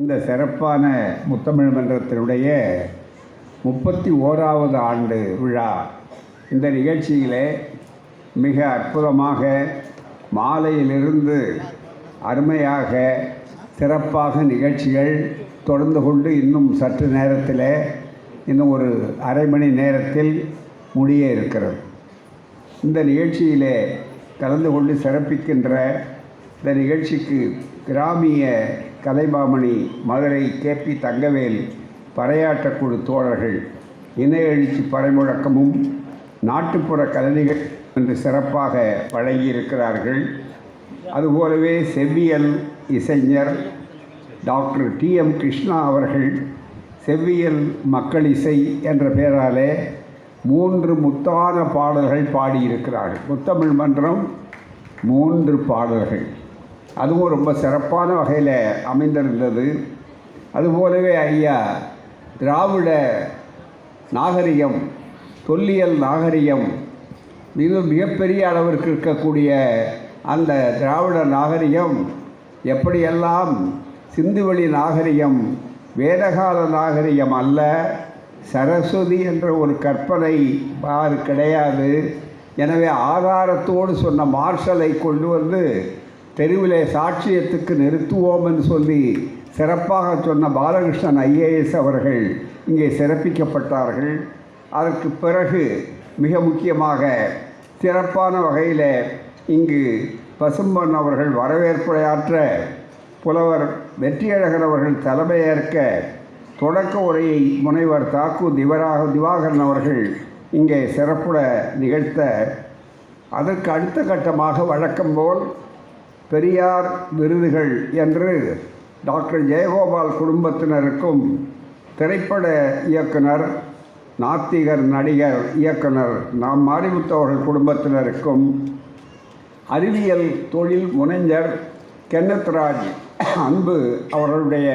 இந்த சிறப்பான முத்தமிழ் மன்றத்தினுடைய முப்பத்தி ஓராவது ஆண்டு விழா. இந்த நிகழ்ச்சியிலே மிக அற்புதமாக மாலையிலிருந்து அருமையாக சிறப்பாக நிகழ்ச்சிகள் தொடர்ந்து கொண்டு இன்னும் சற்று நேரத்தில் இன்னும் ஒரு அரை மணி நேரத்தில் முடிய இருக்கிறது. இந்த நிகழ்ச்சியிலே கலந்து கொண்டு சிறப்பிக்கின்ற இந்த நிகழ்ச்சிக்கு கிராமிய கலைமாமணி மதுரை கேபி தங்கவேல் பறையாட்டக்குழு தோழர்கள் இணைய எழுச்சி பறைமுழக்கமும் நாட்டுப்புற கலைஞர்கள் என்று சிறப்பாக வழங்கியிருக்கிறார்கள் அதுபோலவே செவ்வியல் இசைஞர் டாக்டர் டி. எம். கிருஷ்ணா அவர்கள் செவ்வியல் மக்கள் இசை என்ற பெயராலே மூன்று முத்தான பாடல்கள் பாடியிருக்கிறார்கள். முத்தமிழ் மன்றம் மூன்று பாடல்கள். அதுவும் ரொம்ப சிறப்பான வகையில் அமைந்திருந்தது. அதுபோலவே ஐயா திராவிட நாகரிகம் தொல்லியல் நாகரிகம் மிக மிகப்பெரிய அளவிற்கு இருக்கக்கூடிய அந்த திராவிட நாகரிகம் எப்படியெல்லாம் சிந்துவெளி நாகரிகம் வேதகால நாகரிகம் அல்ல சரஸ்வதி என்ற ஒரு கற்பனை பார் கிடையாது. எனவே ஆதாரத்தோடு சொன்ன மார்ஷலை கொண்டு வந்து தெருவிலே சாட்சியத்துக்கு நிறுத்துவோம் என்று சொல்லி சிறப்பாக சொன்ன பாலகிருஷ்ணன் ஐஏஎஸ் அவர்கள் இங்கே சிறப்பிக்கப்பட்டார்கள். அதற்கு பிறகு மிக முக்கியமாக சிறப்பான வகையில் இங்கு பசும்பன் அவர்கள் வரவேற்புரையாற்ற புலவர் வெற்றியழகர் அவர்கள் தலைமையேற்க தொடக்க உரையை முனைவர் தாக்கு திவராக திவாகரன் அவர்கள் இங்கே சிறப்புட நிகழ்த்த. அதற்கு அடுத்த கட்டமாக வழக்கம் போல் பெரியார் விருதுகள் என்று டாக்டர் ஜெயகோபால் குடும்பத்தினருக்கும் திரைப்பட இயக்குனர் நாத்திகர் நடிகர் இயக்குனர் நாம் மாரிமுத்தவர்கள் குடும்பத்தினருக்கும் அறிவியல் தொழில் முனைஞர் கென்னத்ராஜ் அன்பு அவர்களுடைய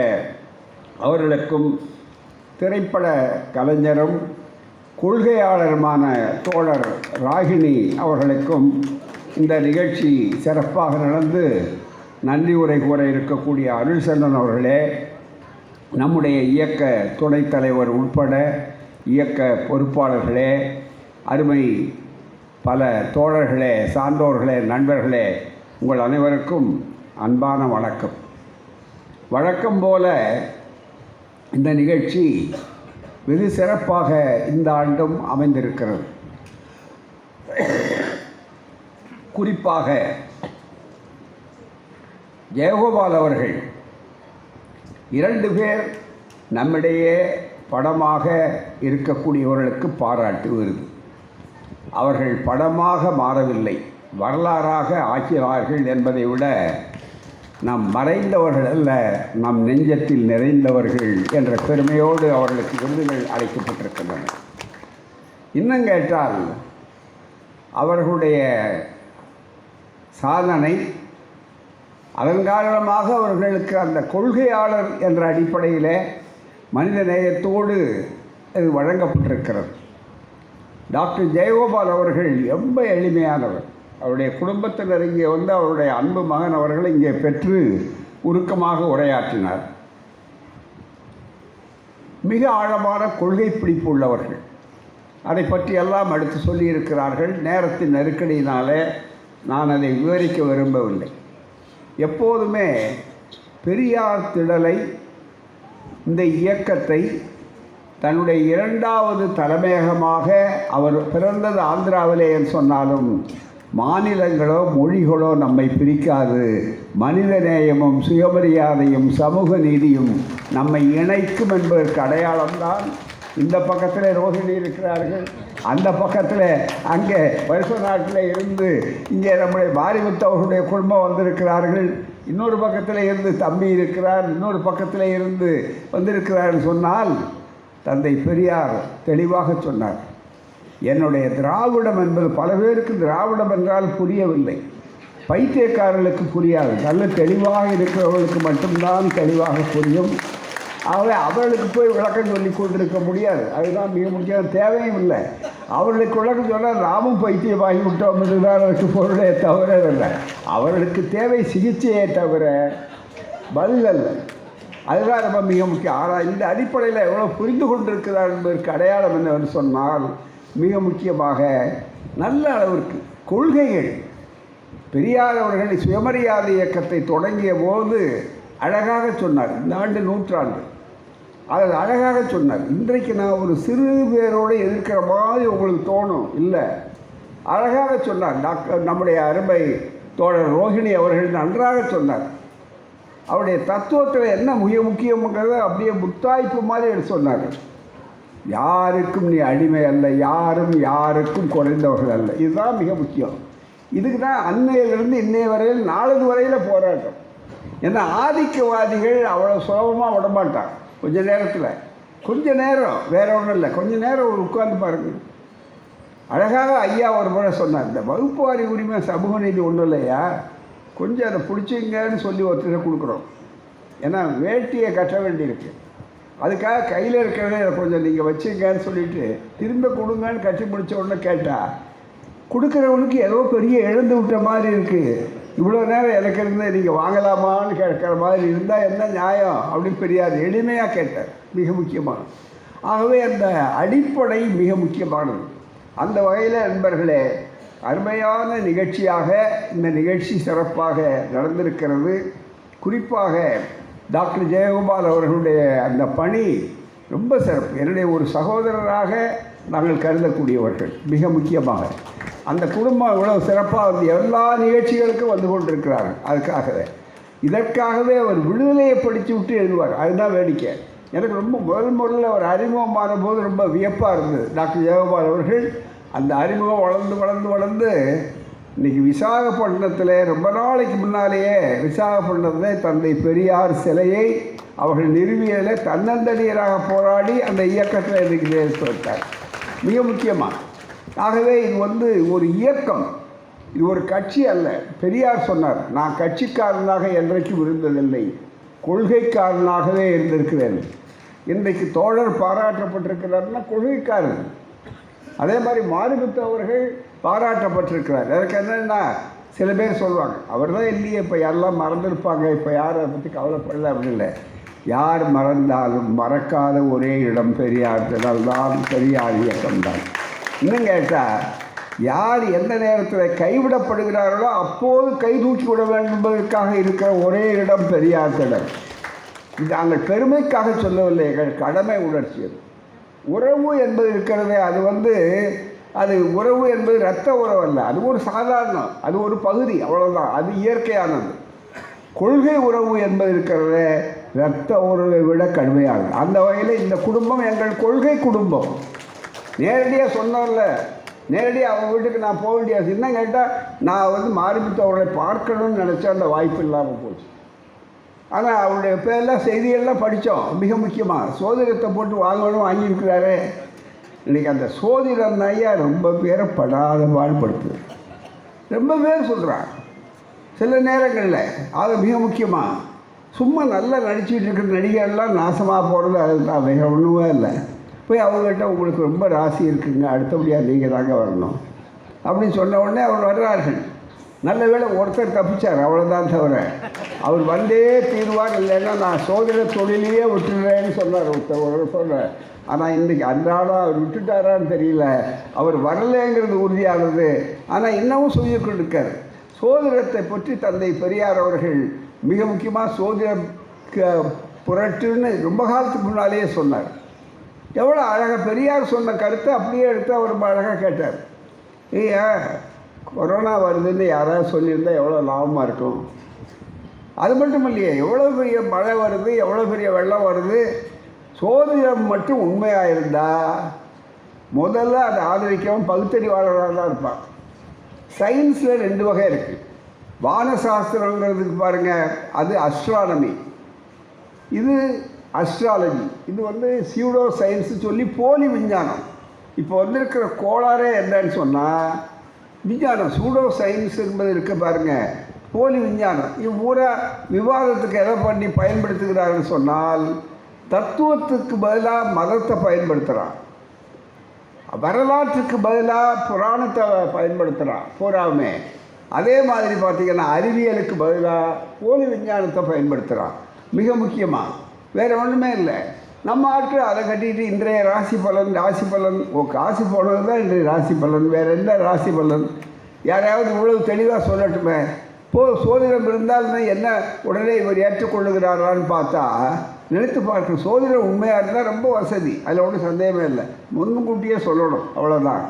அவர்களுக்கும் திரைப்பட கலைஞரும் கொள்கையாளருமான தோழர் ராகினி அவர்களுக்கும் இந்த நிகழ்ச்சி சிறப்பாக நடந்து நன்றி உரை கூற இருக்கக்கூடிய அருள்செல்வன் அவர்களே நம்முடைய இயக்க துணைத் தலைவர் உட்பட இயக்க பொறுப்பாளர்களே அருமை பல தோழர்களே சான்றோர்களே நண்பர்களே உங்கள் அனைவருக்கும் அன்பான வணக்கம். வழக்கம் போல இந்த நிகழ்ச்சி வெகு சிறப்பாக இந்த ஆண்டும் அமைந்திருக்கிறது. குறிப்பாக ஜெயகோபால் அவர்கள் இரண்டு பேர் நம்மிடையே படமாக இருக்கக்கூடியவர்களுக்கு பாராட்டு வருது அவர்கள் படமாக மாறவில்லை. வரலாறாக ஆக்கினார்கள் என்பதை விட நாம் மறைந்தவர்கள் அல்ல நம் நெஞ்சத்தில் நிறைந்தவர்கள் என்ற பெருமையோடு அவர்களுக்கு விருதுகள் அளிக்கப்பட்டிருக்கின்றன. இன்னும் கேட்டால் அவர்களுடைய சாதனை அதன் காரணமாக அவர்களுக்கு அந்த கொள்கையாளர் என்ற அடிப்படையில் மனித நேயத்தோடு இது வழங்கப்பட்டிருக்கிறது. டாக்டர் ஜெயகோபால் அவர்கள் ரொம்ப எளிமையானவர். அவருடைய குடும்பத்தினர் இங்கே வந்து அவருடைய அன்பு மகன் அவர்கள் இங்கே பெற்று உருக்கமாக உரையாற்றினார். மிக ஆழமான கொள்கை பிடிப்பு உள்ளவர்கள். அதை பற்றியெல்லாம் அடுத்து சொல்லியிருக்கிறார்கள். நேரத்தின் நெருக்கடியினாலே நான் அதை விவரிக்க விரும்பவில்லை. எப்போதுமே பெரியார் திடலை இந்த இயக்கத்தை தன்னுடைய இரண்டாவது தலைமையகமாக அவர் பிறந்தது ஆந்திராவிலே என்று சொன்னாலும் மாநிலங்களோ மொழிகளோ நம்மை பிரிக்காது. மனித நேயமும் சுயமரியாதையும் சமூக நீதியும் நம்மை இணைக்கும் என்பதற்கு அடையாளம்தான் இந்த பக்கத்தில் ரோஹிணி இருக்கிறார்கள். அந்த பக்கத்தில் அங்கே வருஷ நாட்டில் இருந்து இங்கே நம்முடைய மாரிமுத்து அவர்களுடைய குடும்பம் வந்திருக்கிறார்கள். இன்னொரு பக்கத்தில் இருந்து தம்பி இருக்கிறார். இன்னொரு பக்கத்தில் இருந்து வந்திருக்கிறார்கள் சொன்னால் தந்தை பெரியார் தெளிவாக சொன்னார். என்னுடைய திராவிடம் என்பது பல பேருக்கு திராவிடம் என்றால் புரியவில்லை. பைத்தியக்காரர்களுக்கு புரியாது. நல்ல தெளிவாக இருக்கிறவர்களுக்கு மட்டும்தான் தெளிவாக புரியும். ஆகவே அவர்களுக்கு போய் விளக்கம் சொல்லி கொண்டிருக்க முடியாது. அதுதான் மிக முக்கியமான தேவையும் இல்லை. அவர்களுக்கு விளக்கம் சொன்னால் நாமும் பைத்தியமாகி விட்டோம் என்றுதான் அதற்கு பொருளே தவிர இல்லை. அவர்களுக்கு தேவை சிகிச்சையே தவிர பதில் அல்ல அதுதான் ரொம்ப மிக முக்கியம். ஆனால் இந்த அடிப்படையில் எவ்வளோ புரிந்து கொண்டிருக்கிறார் என்பதற்கு அடையாளம் என்னவென்று சொன்னால் மிக முக்கியமாக நல்ல அளவிற்கு கொள்கைகள். பெரியார் அவர்கள் சுயமரியாதை இயக்கத்தை தொடங்கிய போது அழகாக சொன்னார். இந்த ஆண்டு நூற்றாண்டு. அதை அழகாக சொன்னார். இன்றைக்கு நான் ஒரு சிறு பேரோடு எதிர்க்கிற மாதிரி உங்களுக்கு தோணும். இல்லை. அழகாக சொன்னார். டாக்டர் நம்முடைய அருமை தோழர் ரோஹிணி அவர்கள் நன்றாக சொன்னார். அவருடைய தத்துவத்தில் என்ன மிக முக்கியங்கிறத அப்படியே முத்தாய்ப்பு மாதிரி எடுத்து சொன்னார். யாருக்கும் நீ அடிமை அல்ல. யாரும் யாருக்கும் குறைந்தவர்கள் அல்ல. இதுதான் மிக முக்கியம். இதுக்கு தான் அன்னையிலிருந்து இன்னைய வரையில் நாளது வரையில் போராட்டம். ஏன்னா ஆதிக்கவாதிகள் அவ்வளோ சுலபமாக விடமாட்டான் கொஞ்ச நேரத்தில். கொஞ்ச நேரம் வேற ஒன்றும் இல்லை. கொஞ்ச நேரம் ஒரு உட்கார்ந்து பாருங்கள் அழகாக ஐயா ஒரு முறை சொன்னார் இந்த வகுப்புவாரி உரிமை சமூக நீதி ஒன்றும் இல்லையா? கொஞ்சம் அதை பிடிச்சிங்கன்னு சொல்லி ஒருத்தரை கொடுக்குறோம். ஏன்னா வேட்டியை கட்ட வேண்டியிருக்கு. அதுக்காக கையில் இருக்கிறத கொஞ்சம் நீங்கள் வச்சுங்கன்னு சொல்லிட்டு திரும்ப கொடுங்கன்னு கட்டி முடிச்ச உடனே கேட்டால் கொடுக்குறவனுக்கு ஏதோ பெரிய இழந்து விட்ட மாதிரி இருக்குது இவ்வளோ நேரம் எனக்கு இருந்து நீங்கள் வாங்கலாமான்னு கேட்குற மாதிரி இருந்தால் என்ன நியாயம் அப்படின்னு பெரியார் எளிமையாக கேட்டார். மிக முக்கியமாக ஆகவே அந்த அடிப்படை மிக முக்கியமானது. அந்த வகையில் நண்பர்களே அருமையான நிகழ்ச்சியாக இந்த நிகழ்ச்சி சிறப்பாக நடந்திருக்கிறது. குறிப்பாக டாக்டர் ஜெயகோபால் அவர்களுடைய அந்த பணி ரொம்ப சிறப்பு. என்னுடைய ஒரு சகோதரராக நாங்கள் கருதக்கூடியவர்கள். மிக முக்கியமாக. அந்த குடும்பம் இவ்வளவு சிறப்பாக வந்து எல்லா நிகழ்ச்சிகளுக்கும் வந்து கொண்டிருக்கிறார்கள் அதுக்காகவே. இதற்காகவே அவர் விடுதலையை படித்து விட்டு எழுதுவார். அதுதான் வேடிக்கை. எனக்கு ரொம்ப முதல் முதல்ல அவர் அறிமுகமான போது ரொம்ப வியப்பாக இருந்தது. டாக்டர் ஜெயகோபால் அவர்கள் அந்த அறிமுகம் வளர்ந்து வளர்ந்து வளர்ந்து இன்னைக்கு விசாகப்பட்டினத்தில் ரொம்ப நாளைக்கு முன்னாலேயே விசாகப்பட்டினத்தில் தந்தை பெரியார் சிலையை அவர்கள் நிறுவியதில் தன்னந்தனியராக போராடி அந்த இயக்கத்தில் இன்றைக்கு சேர்த்து வைத்தார் மிக முக்கியமாக ஆகவே இது வந்து ஒரு இயக்கம். இது ஒரு கட்சி அல்ல. பெரியார் சொன்னார் நான் கட்சிக்காரனாக என்றைக்கும் இருந்ததில்லை. கொள்கைக்காரனாகவே இருந்திருக்கிறேன். இன்றைக்கு தோழர் பாராட்டப்பட்டிருக்கிறார்னா கொள்கைக்காரன் அதே மாதிரி மாரிமுத்து அவர்கள் பாராட்டப்பட்டிருக்கிறார். எனக்கு என்னென்னா சில பேர் சொல்லுவாங்க அவர் தான் இல்லையே இப்போ யாரெல்லாம் மறந்துருப்பாங்க? இப்போ யார் அதை பற்றி கவலைப்படல? அப்படின்னு இல்லை. யார் மறந்தாலும் மறக்காத ஒரே இடம் பெரியார். தான் பெரியார் இயக்கம்தான் இன்னும் கேட்டால் யார் எந்த நேரத்தில் கைவிடப்படுகிறார்களோ அப்போது கை தூக்கி விட வேண்டும் என்பதற்காக இருக்கிற ஒரே இடம் பெரியார் திடம் இது நாங்கள் பெருமைக்காக சொல்லவில்லை எங்கள் கடமை உணர்ச்சி உறவு என்பது இருக்கிறதே அது வந்து அது உறவு என்பது இரத்த உறவு அல்ல. அது ஒரு சாதாரணம் அது ஒரு பகுதி அவ்வளோதான் அது இயற்கையானது. கொள்கை உறவு என்பது இருக்கிறதே இரத்த உறவை விட கடுமையானது. அந்த வகையில் இந்த குடும்பம் எங்கள் கொள்கை குடும்பம். நேரடியாக சொன்னோம்ல நேரடியாக அவங்க வீட்டுக்கு நான் போக வேண்டிய என்ன கேட்டால் நான் வந்து மாரிமுத்து அவர்களை பார்க்கணும்னு நினச்சா அந்த வாய்ப்பு இல்லாமல் போச்சு. ஆனால் அவருடைய பேரெல்லாம் செய்தியெல்லாம் படித்தோம் மிக முக்கியமாக சோதிடத்தை போட்டு வாங்கணும் வாங்கியிருக்கிறாரு. இன்றைக்கி அந்த சோதிடம் ஐயா ரொம்ப பேரை படாத பாடுபடுத்துது ரொம்ப பேர் சொல்கிறான் சில நேரங்களில். அது மிக முக்கியமாக சும்மா நல்லா நடிச்சிட்டு இருக்கிற நடிகர்லாம் நாசமாக போகிறது அதுதான். மிக ஒன்றுமே இல்லை. போய் அவங்கள்ட்ட உங்களுக்கு ரொம்ப ராசி இருக்குங்க அடுத்தபடியாக நீங்கள் தாங்க வரணும். அப்படின்னு சொன்ன உடனே அவர் வர்றார்கள். நல்ல வேளை ஒருத்தர் தப்பிச்சார் அவ்வளோதான் தவிர. அவர் வந்தே தீர்வார் இல்லைன்னா நான் சோதனை தொழிலையே விட்டுடுறேன்னு சொன்னார் ஒருத்தர் சொல்கிறார் ஆனால் இன்றைக்கி அன்றாடம் அவர் விட்டுட்டாரான்னு தெரியல. அவர் வரலைங்கிறது உறுதியானது. ஆனால் இன்னமும் சொல்லி கொண்டிருக்கார் சோதனத்தை பற்றி தந்தை பெரியார் அவர்கள் மிக முக்கியமாக சோதிடம் புரட்டுன்னு ரொம்ப காலத்துக்கு முன்னாலேயே சொன்னார். எவ்வளோ அழகாக பெரியார் சொன்ன கருத்தை அப்படியே எடுத்து அவர் ரொம்ப அழகாக கேட்டார். ஐயா கொரோனா வருதுன்னு யாராவது சொல்லியிருந்தால் எவ்வளோ லாபமாக இருக்கும்? அது மட்டும் இல்லையே எவ்வளோ பெரிய மழை வருது எவ்வளோ பெரிய வெள்ளம் வருது சோதிடம் மட்டும் உண்மையாக இருந்தால் முதல்ல அதை ஆதரிக்கவும் பகுத்தறிவாளராக தான் இருப்பான் சயின்ஸில் ரெண்டு வகை இருக்குது வானசாஸ்திரங்கிறதுக்கு பாருங்கள் அது அஸ்ட்ரானமி இது அஸ்ட்ராலஜி இது வந்து சியூடோ சயின்ஸு சொல்லி போலி விஞ்ஞானம். இப்போ வந்திருக்கிற கோளாறே என்னன்னு சொன்னால் விஞ்ஞானம் சூடோ சயின்ஸ் என்பது இருக்க பாருங்கள் போலி விஞ்ஞானம். இவன் பூரா விவாதத்துக்கு எதை பண்ணி பயன்படுத்துகிறாருன்னு சொன்னால் தத்துவத்துக்கு பதிலாக மதத்தை பயன்படுத்துகிறான் வரலாற்றுக்கு பதிலாக புராணத்தை பயன்படுத்துகிறான் பூராவுமே அதே மாதிரி பார்த்தீங்கன்னா அறிவியலுக்கு பதிலாக போலி விஞ்ஞானத்தை பயன்படுத்துகிறான் மிக முக்கியமாக வேறு ஒன்றுமே இல்லை. நம்ம ஆட்கள் அதை கட்டிட்டு இன்றைய ராசி பலன் ராசி பலன் ஓ காசு போனது தான் இன்றைய ராசி பலன் வேறு என்ன ராசி பலன்? யாரையாவது இவ்வளவு தெளிவாக சொல்லட்டுமே. போ சோதிடம் இருந்தால் என்ன உடனே இவர் ஏற்றுக்கொள்ளுகிறாரான்னு பார்த்தா நினைத்து பார்க்கணும். சோதிடம் உண்மையாக இருந்தால் ரொம்ப வசதி. அதில் ஒன்றும் சந்தேகமே இல்லை. முன்கூட்டியே சொல்லணும். அவ்வளோதான்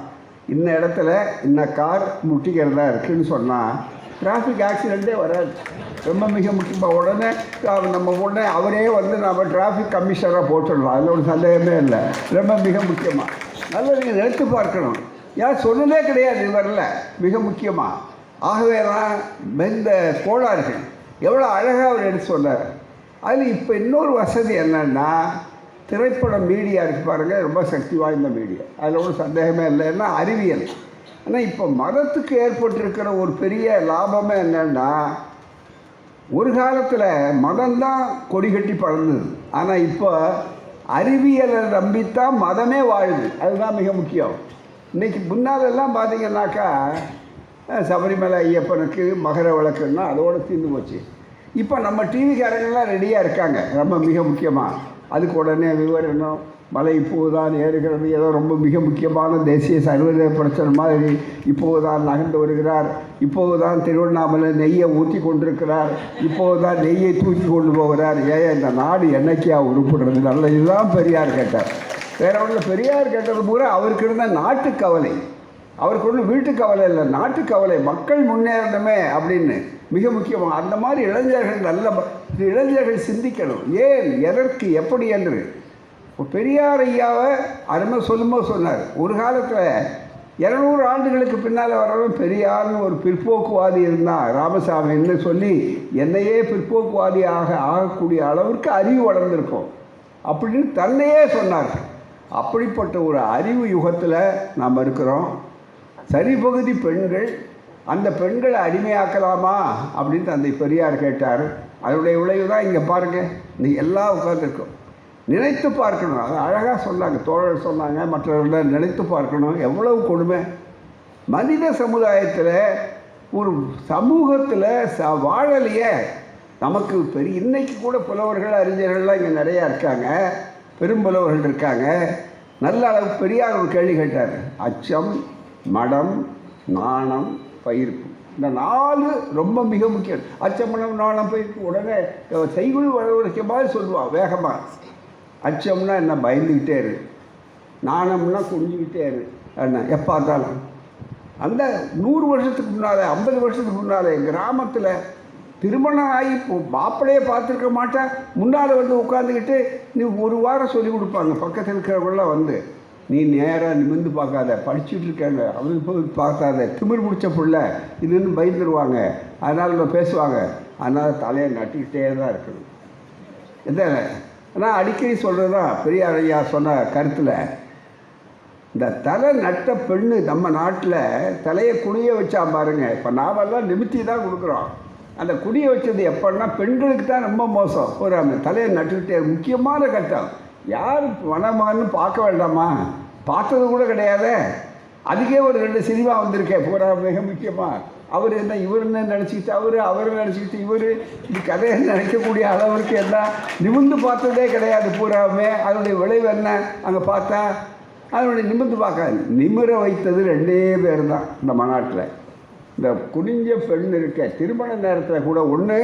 இந்த இடத்துல இந்த கார் முட்டிக்கிறதா இருக்குன்னு சொன்னால் டிராஃபிக் ஆக்சிடெண்ட்டே வராது. ரொம்ப மிக முக்கியமாக உடனே நம்ம உடனே அவரே வந்து நம்ம டிராஃபிக் கமிஷனராக போட்டுடலாம் அதில் ஒரு சந்தேகமே இல்லை. ரொம்ப மிக முக்கியமாக நல்லா நீங்கள் நினைத்து பார்க்கணும். ஏன் சொன்னதே கிடையாது இவரில் மிக முக்கியமாக ஆகவே தான் இந்த கோளாறுகள். எவ்வளோ அழகாக அவர் எடுத்து சொன்னார். அதில் இப்போ இன்னொரு வசதி என்னென்னா திரைப்படம் மீடியா இருக்கு பாருங்கள் ரொம்ப சக்தி வாய்ந்த மீடியா அதில் ஒன்றும் சந்தேகமே இல்லை. ஏன்னா அறிவியல். ஆனால் இப்போ மதத்துக்கு ஏற்பட்டிருக்கிற ஒரு பெரிய லாபமே என்னன்னா ஒரு காலத்தில் மதம்தான் கொடி கட்டி பறந்தது ஆனால் இப்போ அறிவியலை நம்பித்தான் மதமே வாழுது. அதுதான் மிக முக்கியம். இன்னைக்கு முன்னாலெல்லாம் பார்த்தீங்கன்னாக்கா சபரிமலை ஐயப்பனுக்கு மகர விளக்குன்னா அதோடு தீர்ந்து போச்சு. இப்போ நம்ம டிவிக்காரங்கள்லாம் ரெடியாக இருக்காங்க. ரொம்ப மிக முக்கியமாக அதுக்கு உடனே விவரணம் மலை இப்போதுதான் ஏறுகிறது. ஏதோ ரொம்ப மிக முக்கியமான தேசிய சர்வதேச பிரச்சனை மாதிரி இப்போதுதான் நகர்ந்து வருகிறார். இப்போதுதான் திருவண்ணாமலை நெய்யை ஊற்றி கொண்டிருக்கிறார். இப்போதுதான் நெய்யை தூக்கி கொண்டு போகிறார். ஏன் இந்த நாடு என்னைக்கியா உருப்படுறது? நல்ல இதுதான் பெரியார் கேட்டார். வேற ஒன்றும் பெரியார் கேட்டது பூரா அவருக்கு இருந்த நாட்டு கவலை. அவருக்கு ஒன்றும் வீட்டு கவலை இல்லை. நாட்டு கவலை. மக்கள் முன்னேறணுமே அப்படின்னு மிக முக்கியமாக அந்த மாதிரி இளைஞர்கள் நல்ல இளைஞர்கள் சிந்திக்கணும். ஏன்? எதற்கு? எப்படி? என்று. பெரியார் ஐயாவை அருமை சொல்லும்போது சொன்னார். ஒரு காலத்தில் இரநூறு ஆண்டுகளுக்கு பின்னால் வரவன் பெரியார்னு ஒரு பிற்போக்குவாதி இருந்தான் ராமசாமின்னு சொல்லி என்னையே பிற்போக்குவாதியாக ஆகக்கூடிய அளவிற்கு அறிவு வளர்ந்திருக்கோம். அப்படின்னு தன்னையே சொன்னார். அப்படிப்பட்ட ஒரு அறிவு யுகத்தில் நாம் இருக்கிறோம். சரிபகுதி பெண்கள் அந்த பெண்களை அடிமையாக்கலாமா அப்படின்னு தந்தை பெரியார் கேட்டார். அதனுடைய விளைவு தான் இங்கே பாருங்கள் இன்னைக்கு எல்லாம் உட்காந்துருக்கோம் நினைத்து பார்க்கணும். அது அழகாக சொன்னாங்க. தோழர் சொன்னாங்க. மற்றவர்கள் நினைத்து பார்க்கணும். எவ்வளவு கொடுமை. மனித சமுதாயத்தில் ஒரு சமூகத்தில் ச வாழலையே நமக்கு பெரிய இன்றைக்கி கூட புலவர்கள் அறிஞர்கள்லாம் இங்கே நிறையா இருக்காங்க. பெரும்புலவர்கள் இருக்காங்க. நல்ல அளவு பெரியார் ஒரு கேள்வி கேட்டார். அச்சம் மடம் நாணம் பயிர்ப்பு. இந்த நாலு ரொம்ப மிக முக்கியம். அச்சம் மடம் நாணம் பயிர்ப்பு உடனே செய்குழு வளர்ச்சி மாதிரி சொல்லுவாள் வேகமாக அச்சம்னா என்ன? பயந்துக்கிட்டே இரு. நாணம்னா குனிஞ்சுக்கிட்டே இரு. என்ன? எப்போ பார்த்தாலும். அந்த நூறு வருஷத்துக்கு முன்னால் ஐம்பது வருஷத்துக்கு முன்னால் கிராமத்தில் திருமணம் ஆகி இப்போ மாப்பிள்ளையே பார்த்துருக்க மாட்டேன். முன்னால் வந்து உட்காந்துக்கிட்டு நீ ஒரு வாரம் சொல்லி கொடுப்பாங்க. பக்கத்தில் இருக்கிறவங்களாம் வந்து நீ நேராக நிமிர்ந்து பார்க்காத. படிச்சுட்டு இருக்காங்க. அவங்க போய் பார்க்காத. திமிர் பிடிச்ச பிள்ளை. இதுன்னு பயந்துருவாங்க. அதனால் பேசுவாங்க. அதனால் தலையை நட்டிக்கிட்டே தான் இருக்கணும். என்ன? ஆனால் அடிக்கடி சொல்கிறது தான் பெரியார் ஐயா சொன்ன கருத்தில் இந்த தலை நட்ட பெண்ணு நம்ம நாட்டில் தலையை குனிய வச்சா பாருங்க. இப்போ நாமெல்லாம் நிமித்தி தான் கொடுக்குறோம். அந்த குனிய வச்சது எப்படின்னா பெண்களுக்கு தான் ரொம்ப மோசம். ஒரு அந்த தலையை நட்டுக்கிட்டே முக்கியமான கட்டம். யார் வனமான்னு பார்க்க வேண்டாமா? பார்த்தது கூட கிடையாது. அதுக்கே ஒரு ரெண்டு சினிமா வந்திருக்கேன் பூரா மிக முக்கியமாக அவர் என்ன இவர் என்ன நினச்சிக்கிட்டு அவர் அவர் நினச்சிக்கிட்டு இவர் இது கதையை நினைக்கக்கூடிய அளவுக்கு என்ன நிமிர்ந்து பார்த்ததே கிடையாது. பூராமே அதனுடைய விளைவு என்ன? அங்கே பார்த்தா அதனுடைய நிமிர்ந்து பார்க்க நிமிர வைத்தது ரெண்டே பேர் தான் இந்த மாநாட்டில் இந்த குனிஞ்ச பெண் இருக்க திருமண நேரத்தில் கூட ஒன்று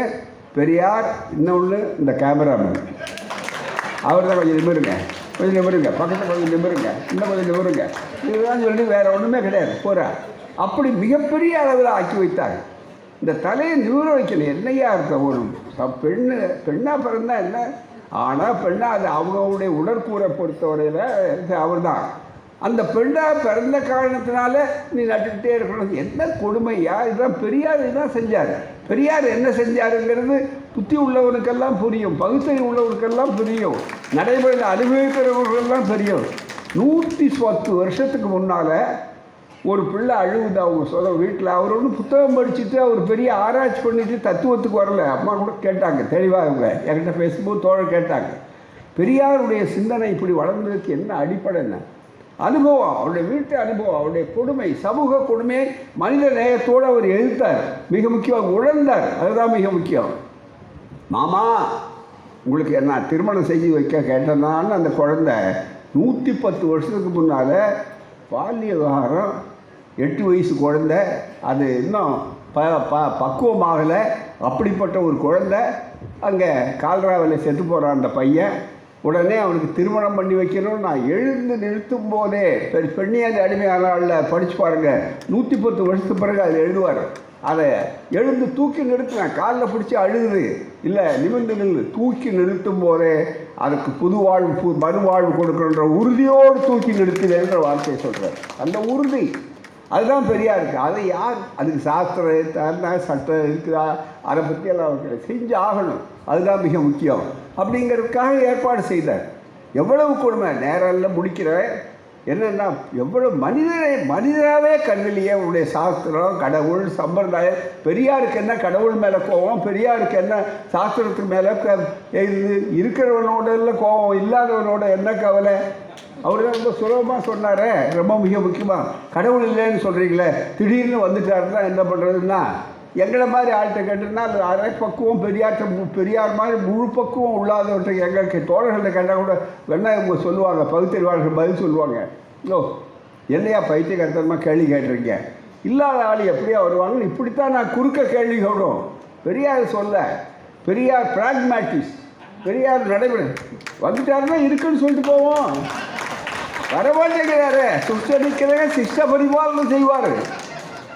பெரியார் இன்னொன்று இந்த கேமராமேன். அவர் தான் கொஞ்சம் நிமிருங்க கொஞ்சம் நிமிருங்க பக்கத்தில் கொஞ்சம் நிமிருங்க இன்னும் கொஞ்சம் நிமிருங்க. இதுதான் சொல்லி வேறு ஒன்றுமே கிடையாது போகிறா அப்படி மிகப்பெரிய அளவில் ஆக்கி வைத்தார். இந்த தலையை நிமிர வைக்கணும். என்னையா இருக்க ஒரு பெண்ணு பெண்ணாக பிறந்தா என்ன? ஆனால் பெண்ணாக அது அவங்களுடைய உடற்கூரை பொறுத்தவரையில் அவர் தான் அந்த பெண்ணாக பிறந்த காரணத்தினால நீ நட்டுக்கிட்டே இருக்கணும். என்ன கொடுமையா? இதுதான் பெரியார் தான் செஞ்சார். பெரியார் என்ன செஞ்சாருங்கிறது புத்தி உள்ளவனுக்கெல்லாம் புரியும். பகுத்தறிவு உள்ளவனுக்கெல்லாம் புரியும். நடைமுறையில் அனுபவிக்கிறவர்களெல்லாம் தெரியும் நூற்றி பத்து வருஷத்துக்கு முன்னால் ஒரு பிள்ளை அழுகுது அவங்க சொந்த வீட்டில். அவர் ஒன்று புத்தகம் படிச்சுட்டு அவர் பெரிய ஆராய்ச்சி பண்ணிட்டு தத்துவத்துக்கு வரல. அம்மா கூட கேட்டாங்க தெளிவாக அவங்க என்கிட்ட பேசும்போது தோழர் கேட்டாங்க பெரியாருடைய சிந்தனை இப்படி வளர்ந்ததுக்கு என்ன அடிப்படை என்ன? அனுபவம் அவருடைய வீட்டு அனுபவம் அவருடைய கொடுமை சமூக கொடுமையை மனித நேயத்தோடு அவர் எழுத்தார் மிக முக்கியம் உழந்தார். அதுதான் மிக முக்கியம். மாமா உங்களுக்கு என்ன திருமணம் செஞ்சு வைக்க கேட்டனான்னு அந்த குழந்தை நூற்றி பத்து வருஷத்துக்கு முன்னால் பால்ய விவகாரம் எட்டு வயசு குழந்தை அது இன்னும் ப ப பக்குவமாகலை. அப்படிப்பட்ட ஒரு குழந்தை அங்கே கால்ராவில் செத்து போகிறான் அந்த பையன். உடனே அவனுக்கு திருமணம் பண்ணி வைக்கணும்னு நான் எழுந்து நிறுத்தும் போதே பெண் பெண்ணியாதி அடிமையானால படித்து பாருங்கள் நூற்றி பத்து வருஷத்துக்கு பிறகு அதில் எழுதுவார். அதை எழுந்து தூக்கி நிறுத்தினேன் காலில் பிடிச்சி அழுகுது. இல்லை நிமிர்ந்து நில்லு தூக்கி நிறுத்தும் போதே அதுக்கு புது வாழ்வு பு மறுவாழ்வு கொடுக்கணுன்ற உறுதியோடு தூக்கி நிறுத்துதேன்ற வார்த்தையை சொல்கிறார் அந்த உறுதி அதுதான் பெரியார் இருக்குது அதை யார்? அதுக்கு சாஸ்திரம் தர்ண சட்டம் இருக்குதா? அதை பற்றி எல்லாம் செஞ்சு ஆகணும். அதுதான் மிக முக்கியம். அப்படிங்கிறதுக்காக ஏற்பாடு செய்தார். எவ்வளவு கொடுமை? நேரில் முடிக்கிற என்னென்னா எவ்வளோ மனிதரே மனிதராகவே கண்ணிலேயே உடைய சாஸ்திரம் கடவுள் சம்பிரதாயம் பெரியாருக்கு என்ன கடவுள் மேலே கோவம் பெரியாருக்கு என்ன சாஸ்திரத்துக்கு மேலே இது இருக்கிறவனோட இல்லை கோபம் இல்லாதவனோட என்ன கவலை? அவர் தான் ரொம்ப சுலபமாக சொன்னாரே. ரொம்ப மிக முக்கியமாக கடவுள் இல்லைன்னு சொல்கிறீங்களே திடீர்னு வந்துட்டாருன்னா என்ன பண்ணுறதுன்னா எங்களை மாதிரி ஆள்கிட்ட கேட்டுன்னா அது அரை பக்குவம் பெரியார்ட்ட மு- பெரியார் மாதிரி முழு பக்குவம் உள்ளாதவர்கிட்ட எங்களுக்கு தோழர்களை கேட்டால் கூட வேணா இவங்க சொல்லுவாங்க பகுத்தறிவாளர்கள் பதில் சொல்லுவாங்க. ஓ என்னையா பைத்தியகர்த்தமாக கேள்வி கேட்டிருக்கீங்க இல்லாத ஆள் எப்படியா வருவாங்கன்னு இப்படித்தான் நான் குறுக்க கேள்வி கேடும் பெரியார் சொல்ல பெரியார் பிராக்மேட்டிஸ் பெரியார் நடைமுறை வந்துட்டாருன்னா இருக்குன்னு சொல்லிட்டு போவோம். வரமாட்டேங்கிறாரு. சுஷ்டடிக்கிறத சிஷ்ட பரிபாலனம் செய்வார்.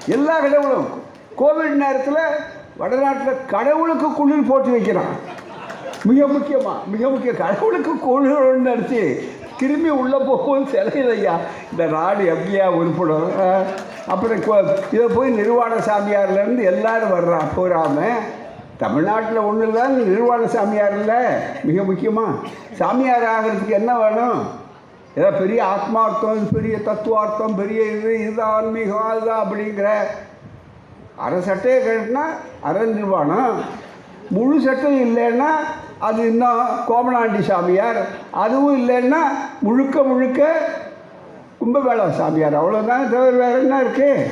எல்லா கடவுளும் கோவிட் நேரத்தில் வடநாட்டில் கடவுளுக்கு குளிர் போட்டு வைக்கிறான். மிக முக்கியமாக மிக முக்கியம். கடவுளுக்கு குளிர் நடத்தி திரும்பி உள்ளே போகும் சிலையிலய்யா இந்த ராடு எப்படியா உருப்படும்? அப்புறம் கோ- இதை போய் நிர்வாண சாமியார்லேருந்து எல்லாரும் வர்றான் போகாமல் தமிழ்நாட்டில் ஒன்று இல்லை நிர்வாண சாமியார் இல்லை. மிக முக்கியமாக சாமியார் ஆகிறதுக்கு என்ன வேணும்? ஏதோ பெரிய ஆத்மார்த்தம் பெரிய தத்துவார்த்தம் பெரிய இது இது ஆன்மீகம் அதுதான் அப்படிங்கிற அரை சட்டையை கட்டினா அரை நிர்வாணம். முழு சட்டை இல்லைன்னா அது இன்னும் கோமனாண்டி சாமியார். அதுவும் இல்லைன்னா முழுக்க முழுக்க கும்பமேளா சாமியார். அவ்வளோதான் தவிர வேறு என்ன இருக்குது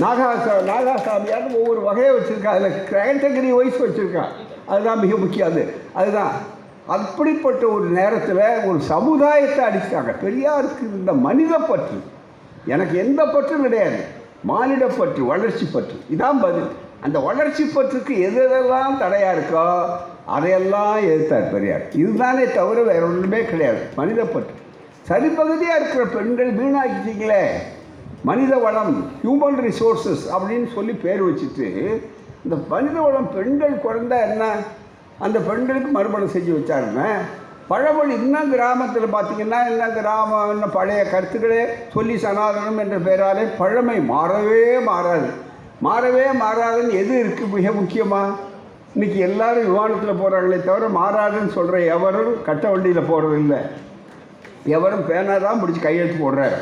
நாகா நாகா சாமியார் ஒவ்வொரு வகையை வச்சுருக்கா. அதில் கேட்டகரி வைஸ் வச்சுருக்கா. அதுதான் மிக முக்கியம் அது. அதுதான். அப்படிப்பட்ட ஒரு நேரத்தில் ஒரு சமுதாயத்தை அடிச்சிட்டாங்க பெரியாருக்கு இந்த மனித பற்று. எனக்கு எந்த பற்றும் கிடையாது. மானிட பற்று வளர்ச்சி பற்று. இதான் பதில். அந்த வளர்ச்சி பற்றுக்கு எது எதெல்லாம் தடையாக இருக்கோ அதையெல்லாம் எதிர்த்தார் பெரியார். இதுதானே தவிர வேற ஒன்றுமே கிடையாது. மனித பற்று. சரிப்பகுதியாக இருக்கிற பெண்கள் வீணாக்கிட்டீங்களே. மனித வளம் ஹியூமன் ரிசோர்ஸஸ் அப்படின்னு சொல்லி பேர் வச்சுட்டு இந்த மனித வளம் பெண்கள் குறைந்தா என்ன? அந்த பெண்களுக்கு மறுமணம் செஞ்சு வச்சாருங்க. பழமொழி இன்னும் கிராமத்தில் பார்த்தீங்கன்னா என்ன கிராமம் என்ன பழைய கருத்துக்களே சொல்லி சனாதனம் என்ற பெயராலே பழமை மாறவே மாறாது. மாறவே மாறாதுன்னு எது இருக்குது மிக முக்கியமாக இன்றைக்கி எல்லாரும் விமானத்தில் போகிறாங்களே தவிர மாறாதுன்னு சொல்கிற எவரும் கட்ட வண்டியில் போகிறது இல்லை. எவரும் பேனா தான் பிடிச்சி கையெழுத்து போடுறாரு.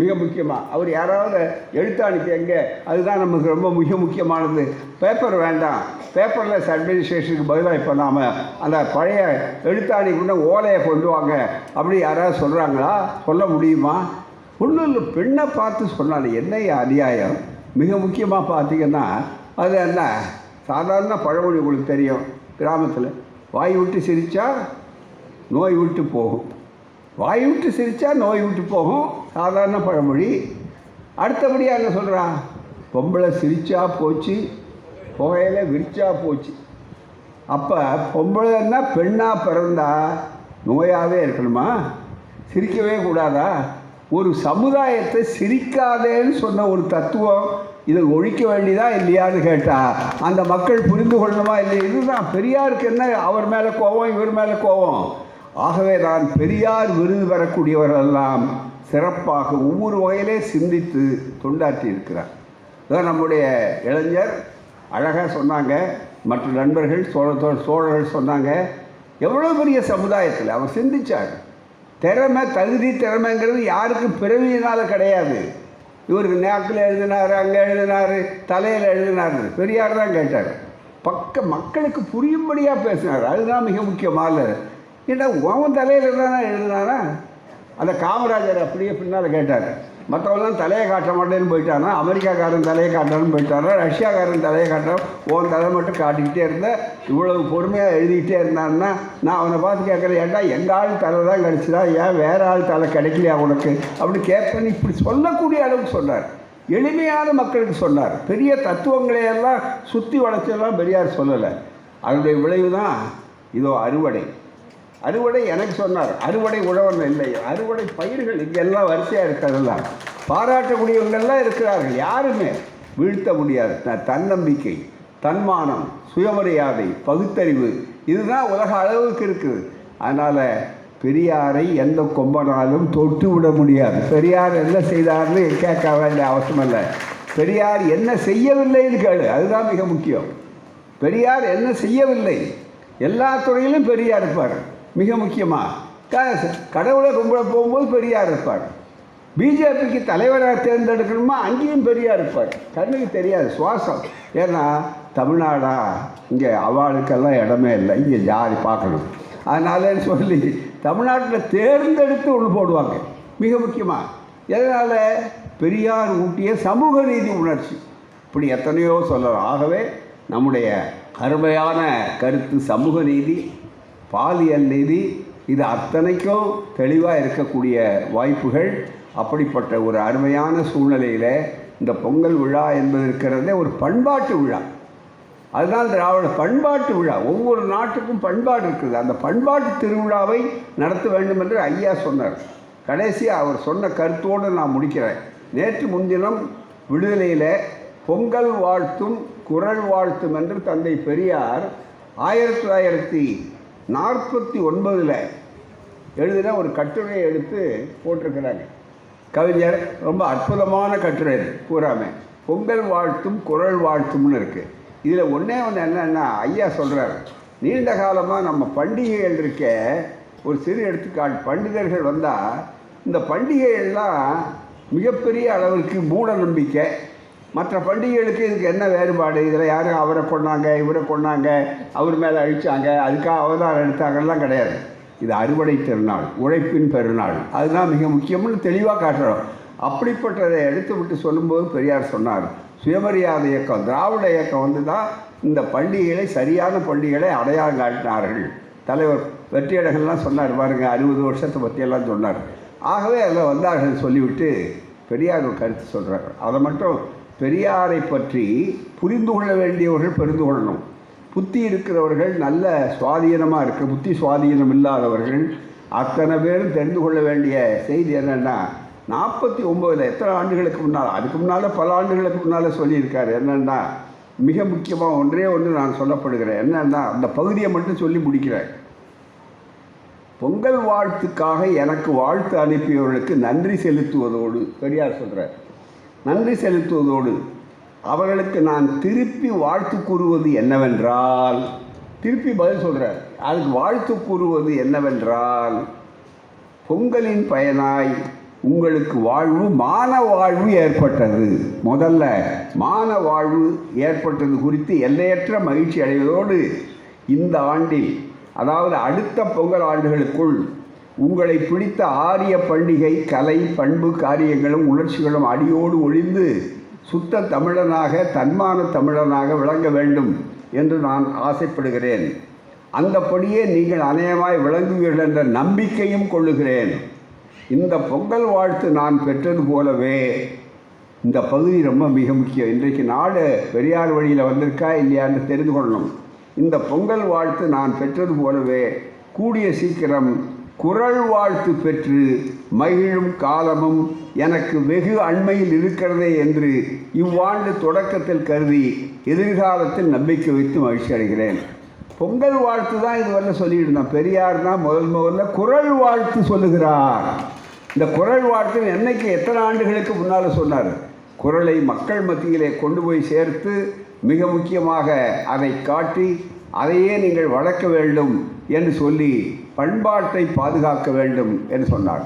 மிக முக்கியமாக அவர் யாராவது எழுத்தாணிக்கு எங்கே? அதுதான் நமக்கு ரொம்ப மிக முக்கியமானது. பேப்பர் வேண்டாம். பேப்பர்லெஸ் அட்மினிஸ்ட்ரேஷனுக்கு பதிலாக இப்போ நாம் அந்த பழைய எழுத்தாணிக்குள்ள ஓலையை கொண்டு வாங்க அப்படி யாராவது சொல்கிறாங்களா சொல்ல முடியுமா? ஒன்றும் இல்லை பெண்ணை பார்த்து சொன்னாலே என்னைய அநியாயம்? மிக முக்கியமாக பார்த்தீங்கன்னா அது என்ன? சாதாரண பழமொழி உங்களுக்கு தெரியும் கிராமத்தில். வாய் விட்டு சிரித்தா நோய் விட்டு போகும். வாய் விட்டு சிரித்தா நோய் விட்டு போகும் சாதாரண பழமொழி. அடுத்தபடியாக என்ன சொல்கிறா பொம்பளை சிரித்தா போச்சு. புகையில விரிச்சா போச்சு. அப்போ பொம்பளைன்னா பெண்ணாக பிறந்தா நோயாகவே இருக்கணுமா? சிரிக்கவே கூடாதா? ஒரு சமுதாயத்தை சிரிக்காதேன்னு சொன்ன ஒரு தத்துவம் இதை ஒழிக்க வேண்டியதா இல்லையான்னு கேட்டால் அந்த மக்கள் புரிந்து கொள்ளணுமா இல்லையா? இதுதான். பெரியாருக்கு என்ன? அவர் மேலே கோபம் இவர் மேலே கோபம். ஆகவே தான் பெரியார் விருது பெறக்கூடியவரெல்லாம் சிறப்பாக ஒவ்வொரு வகையிலே சிந்தித்து தொண்டாற்றி இருக்கிறார். இதான் நம்முடைய இளைஞர் அழகாக சொன்னாங்க. மற்ற நண்பர்கள் சோழ சோழர்கள் சொன்னாங்க. எவ்வளோ பெரிய சமுதாயத்தில் அவர் சிந்திச்சார். திறமை தகுதி திறமைங்கிறது யாருக்கும் பிறவியினால் கிடையாது. இவருக்கு நேக்கில் எழுதினார் அங்கே எழுதினார் தலையில் எழுதினார். பெரியார் தான் கேட்டார். பக்க மக்களுக்கு புரியும்படியாக பேசினார். அதுதான் மிக முக்கியமான ஏன்னா உன் தலையில் தானே எழுதினாரா? அந்த காமராஜர் அப்படியே பின்னால் கேட்டார். மற்றவெல்லாம் தலையை காட்ட மாட்டேன்னு போயிட்டானா அமெரிக்காக்காரன் தலையை காட்டணும்னு போயிட்டானா ரஷ்யாக்காரன் தலையை காட்டணும் உன் தலை மட்டும் காட்டிக்கிட்டே இருந்த இவ்வளவு பொறுமையாக எழுதிக்கிட்டே இருந்தான்னா நான் அவனை பார்த்து கேட்குறேன் ஏன்டா எங்கள் ஆள் தலை தான் கிடச்சிதா? ஏன் வேறு ஆள் தலை கிடைக்கலையா உனக்கு? அப்படி கேட்பேன்னு இப்படி சொல்லக்கூடிய அளவுக்கு சொன்னார். எளிமையான மக்களுக்கு சொன்னார். பெரிய தத்துவங்களை எல்லாம் சுற்றி வளர்ச்சியெல்லாம் பெரியார் சொல்லலை. அதனுடைய விளைவு தான் இதோ அறுவடை. அறுவடை எனக்கு சொன்னார். அறுவடை உழவன் இல்லை. அறுவடை பயிர்கள் இங்கெல்லாம் வரிசையாக இருக்கிறதெல்லாம். பாராட்டக்கூடியவங்கள்லாம் இருக்கிறார்கள். யாருமே வீழ்த்த முடியாது. தன்னம்பிக்கை தன்மானம் சுயமரியாதை பகுத்தறிவு இதுதான் உலக அளவுக்கு இருக்குது. அதனால் பெரியாரை எந்த கொம்பனாலும் தொட்டு விட முடியாது. பெரியார் என்ன செய்தார்னு கேட்க வேண்டிய அவசியம் இல்லை பெரியார் என்ன செய்யவில்லைன்னு கேளு. அதுதான் மிக முக்கியம். பெரியார் என்ன செய்யவில்லை. எல்லா துறையிலும் பெரியார் இருப்பார். மிக முக்கியமாக கடவுளை கும்பிட போகும்போது பெரியார் இருப்பார். பிஜேபிக்கு தலைவராக தேர்ந்தெடுக்கணுமா? அங்கேயும் பெரியார் இருப்பார். கண்ணுக்கு தெரியாது சுவாசம். ஏன்னா தமிழ்நாடா இங்கே அவளுக்கெல்லாம் இடமே இல்லை. இங்கே ஜாதி பார்க்கணும்? அதனாலன்னு சொல்லி தமிழ்நாட்டில் தேர்ந்தெடுத்து ஒன்று போடுவாங்க. மிக முக்கியமாக எதனால்? பெரியார் ஊட்டிய சமூக நீதி உணர்ச்சி. இப்படி எத்தனையோ சொல்லலாம். ஆகவே நம்முடைய அருமையான கருத்து சமூக நீதி பாலியல் நீதி இது அத்தனைக்கும் தெளிவாக இருக்கக்கூடிய வாய்ப்புகள். அப்படிப்பட்ட ஒரு அருமையான சூழ்நிலையில் இந்த பொங்கல் விழா என்பது இருக்கிறதே ஒரு பண்பாட்டு விழா. அதுதான் திராவிட பண்பாட்டு விழா. ஒவ்வொரு நாட்டுக்கும் பண்பாடு இருக்குது. அந்த பண்பாட்டு திருவிழாவை நடத்த வேண்டும் என்று ஐயா சொன்னார். கடைசியாக அவர் சொன்ன கருத்தோடு நான் முடிக்கிறேன். நேற்று முன்தினம் விடுதலையில் பொங்கல் வாழ்த்தும் குரல் வாழ்த்தும் என்று தந்தை பெரியார் ஆயிரத்தி தொள்ளாயிரத்தி நாற்பத்தி ஒன்பதில் எழுதின ஒரு கட்டுரையை எடுத்து போட்டிருக்கிறாங்க. கவிஞர் ரொம்ப அற்புதமான கட்டுரை இது பூராமே. பொங்கல் வாழ்த்தும் குரல் வாழ்த்தும்னு இருக்குது இதில் ஒன்றே ஒன்று என்னன்னா ஐயா சொல்கிறார் நீண்ட காலமாக நம்ம பண்டிகைகள் இருக்க ஒரு சிறு எடுத்துக்காட்டு பண்டிதர்கள் வந்தால் இந்த பண்டிகைகள்லாம் மிகப்பெரிய அளவிற்கு மூட நம்பிக்கை மற்ற பண்டிகைகளுக்கு இதுக்கு என்ன வேறுபாடு? இதில் யாரும் அவரை கொண்டாங்க இவரை கொண்டாங்க அவர் மேலே அழிச்சாங்க அதுக்காக அவதாரம் எடுத்தாங்கலாம் கிடையாது. இது அறுவடை திருநாள் உழைப்பின் பெருநாள். அதுதான் மிக முக்கியம்னு தெளிவாக காட்டுறோம். அப்படிப்பட்டதை எடுத்து விட்டு சொல்லும்போது பெரியார் சொன்னார் சுயமரியாதை இயக்கம் திராவிட இயக்கம் வந்து தான் இந்த பண்டிகைகளை சரியான பண்டிகைகளை அடையாளம் காட்டினார்கள். தலைவர் வெற்றியடகள்லாம் சொன்னார் பாருங்க அறுபது வருஷத்தை பற்றியெல்லாம் சொன்னார். ஆகவே அதில் வந்தார்கள் சொல்லிவிட்டு பெரியார் ஒரு கருத்து சொல்கிறார் அதை மட்டும் பெரியாரை பற்றி புரிந்து கொள்ள வேண்டியவர்கள் புரிந்து கொள்ளணும். புத்தி இருக்கிறவர்கள் நல்ல சுவாதீனமாக இருக்க. புத்தி சுவாதீனம் இல்லாதவர்கள் அத்தனை பேரும் தெரிந்து கொள்ள வேண்டிய செய்தி என்னென்னா நாற்பத்தி ஒம்போதில் எத்தனை ஆண்டுகளுக்கு முன்னால் அதுக்கு முன்னால் பல ஆண்டுகளுக்கு முன்னால் சொல்லியிருக்காரு. என்னென்னா மிக முக்கியமாக ஒன்றே ஒன்று நான் சொல்லப்படுகிறேன். என்னென்னா அந்த பகுதியை மட்டும் சொல்லி முடிக்கிறேன். பொங்கல் வாழ்த்துக்காக எனக்கு வாழ்த்து அனுப்பியவர்களுக்கு நன்றி செலுத்துவதோடு பெரியார் சொல்கிறார் நன்றி செலுத்துவதோடு அவர்களுக்கு நான் திருப்பி வாழ்த்து கூறுவது என்னவென்றால் திருப்பி பதில் சொல்கிறார் அதுக்கு வாழ்த்து கூறுவது என்னவென்றால் பொங்கலின் பயனாய் உங்களுக்கு வாழ்வு மான வாழ்வு ஏற்பட்டது. முதல்ல மான வாழ்வு ஏற்பட்டது குறித்து எல்லையற்ற மகிழ்ச்சி அடைவதோடு இந்த ஆண்டில் அதாவது அடுத்த பொங்கல் ஆண்டுகளுக்குள் உங்களை பிடித்த ஆரிய பண்டிகை கலை பண்பு காரியங்களும் உணர்ச்சிகளும் அடியோடு ஒழிந்து சுத்த தமிழனாக தன்மான தமிழனாக விளங்க வேண்டும் என்று நான் ஆசைப்படுகிறேன். அந்தப்படியே நீங்கள் அநேகமாய் விளங்குவீர்கள் என்ற நம்பிக்கையும் கொள்ளுகிறேன். இந்த பொங்கல் வாழ்த்து நான் பெற்றது போலவே இந்த பகுதி ரொம்ப மிக முக்கியம். இன்றைக்கு நாடு பெரியார் வழியில் வந்திருக்கா இல்லையான்னு தெரிந்து கொள்ளணும். இந்த பொங்கல் வாழ்த்து நான் பெற்றது போலவே கூடிய சீக்கிரம் குரல் வாழ்த்து பெற்று மகிழும் காலமும் எனக்கு வெகு அண்மையில் இருக்கிறதே என்று இவ்வாண்டு தொடக்கத்தில் கருதி எதிர்காலத்தில் நம்பிக்கை வைத்து மகிழ்ச்சி அடைகிறேன். பொங்கல் வாழ்த்து தான் இதுவரை சொல்லிட்டு பெரியார் தான் முதல் முதல்ல குரல் வாழ்த்து சொல்லுகிறார். இந்த குரல் வாழ்த்து என்னைக்கு எத்தனை ஆண்டுகளுக்கு முன்னால் சொன்னார்? குரலை மக்கள் மத்தியிலே கொண்டு போய் சேர்த்து மிக முக்கியமாக அதை காட்டி அதையே நீங்கள் வளர்க்க வேண்டும் என்று சொல்லி பண்பாட்டை பாதுகாக்க வேண்டும் என்று சொன்னார்.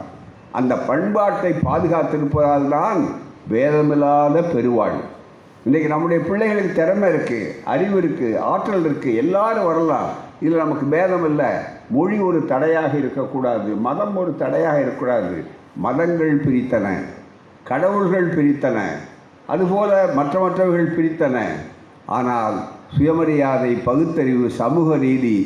அந்த பண்பாட்டை பாதுகாத்திருப்பதால் தான் வேதமில்லாத பெருவாழ் இன்றைக்கி நம்முடைய பிள்ளைகளுக்கு திறமை இருக்குது அறிவு இருக்குது ஆற்றல் இருக்குது எல்லாரும் வரலாம். இதில் நமக்கு பேதம் இல்லை மொழி ஒரு தடையாக இருக்கக்கூடாது மதம் ஒரு தடையாக இருக்கக்கூடாது. மதங்கள் பிரித்தன கடவுள்கள் பிரித்தன அதுபோல மற்ற மற்றவர்கள் பிரித்தன. ஆனால் சுயமரியாதை பகுத்தறிவு சமூக நீதி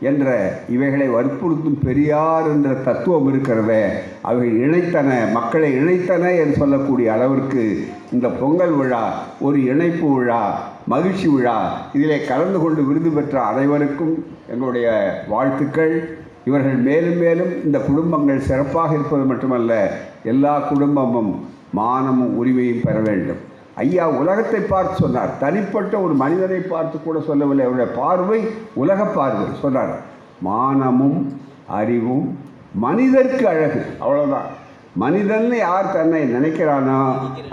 என்ற இவைகளை வற்புறுத்தும் பெரியார் என்ற தத்துவம் இருக்கிறதே. அவைகள் இணைத்தன மக்களை இணைத்தன என்று சொல்லக்கூடிய அளவிற்கு இந்த பொங்கல் விழா ஒரு இணைப்பு விழா மகிழ்ச்சி விழா. இதிலே கலந்து கொண்டு விருது பெற்ற அனைவருக்கும் எங்களுடைய வாழ்த்துக்கள். இவர்கள் மேலும் மேலும் இந்த குடும்பங்கள் சிறப்பாக இருப்பது மட்டுமல்ல எல்லா குடும்பமும் மானமும் உரிமையும் பெற வேண்டும். ஐயா உலகத்தை பார்த்து சொன்னார். தனிப்பட்ட ஒரு மனிதனை பார்த்து கூட சொல்லவில்லை. அவருடைய பார்வை உலக பார்வை சொன்னார். மானமும் அறிவும் மனிதருக்கு அழகு. அவ்வளோதான் மனிதன்னு யார் தன்னை நினைக்கிறானோ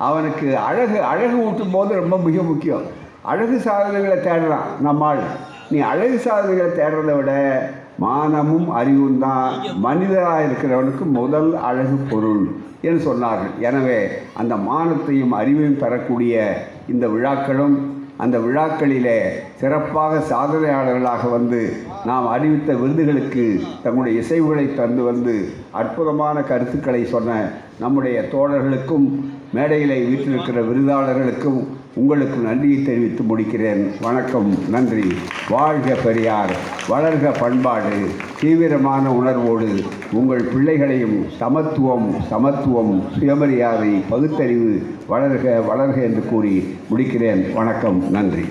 அவனுக்கு அழகு அழகு ஊட்டும் போது ரொம்ப மிக முக்கியம். அழகு சாதனைகளை தேடலாம் நம்மால். நீ அழகு சாதனைகளை தேடுறதை விட மானமும் அறிவும் தான். மனிதராக இருக்கிறவனுக்கு முதல் அழகு பொருள் என்று சொன்னார்கள். எனவே அந்த மானத்தையும் அறிவையும் பெறக்கூடிய இந்த விழாக்களும் அந்த விழாக்களிலே சிறப்பாக சாதனையாளர்களாக வந்து நாம் அறிவித்த விருதுகளுக்கு தங்களுடைய இசைவுகளை தந்து வந்து அற்புதமான கருத்துக்களை சொன்ன நம்முடைய தோழர்களுக்கும் மேடையிலே வீட்டிருக்கிற விருதாளர்களுக்கும் உங்களுக்கு நன்றியை தெரிவித்து முடிக்கிறேன். வணக்கம். நன்றி. வாழ்க பெரியார் வளர்க பண்பாடு தீவிரமான உணர்வோடு உங்கள் பிள்ளைகளையும் சமத்துவம் சமத்துவம் சுயமரியாதை பகுத்தறிவு வளர்க வளர்க என்று கூறி முடிக்கிறேன். வணக்கம் நன்றி.